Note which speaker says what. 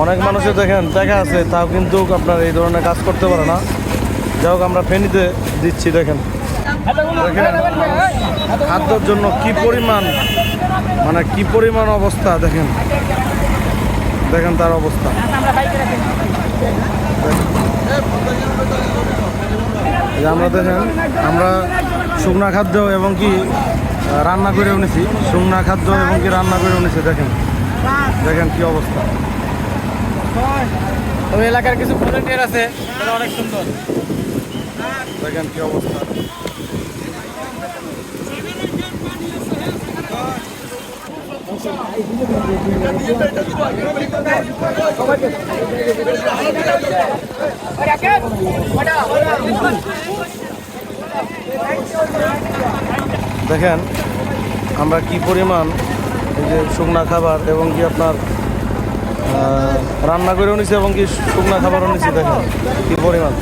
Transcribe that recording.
Speaker 1: অনেক মানুষের দেখেন, দেখা আছে, তাও কিন্তু আপনার এই ধরনের কাজ করতে পারে না। যাই হোক, আমরা ফেনিতে দিচ্ছি, দেখেন। দেখেন খাদ্যর জন্য কি পরিমাণ মানে কি পরিমাণ অবস্থা, দেখেন। দেখেন তার অবস্থা। আমরা দেখেন, আমরা শুকনা খাদ্য এবং কি, রান্না করে নিছি। শুকনা খাদ্য এবং কি রান্না করে নিছি, দেখেন। দেখেন কি অবস্থা।
Speaker 2: ওই এলাকার কিছু ভলেন্টিয়ার আছে অনেক সুন্দর।
Speaker 1: দেখেন কি অবস্থা। দেখেন, আমরা কি পরিমাণ এই যে শুকনা খাবার এবং কি আপনার রান্না করেও নিছে এবং কি শুকনা খাবারও নিছে দেখেন কি পরিমাণ।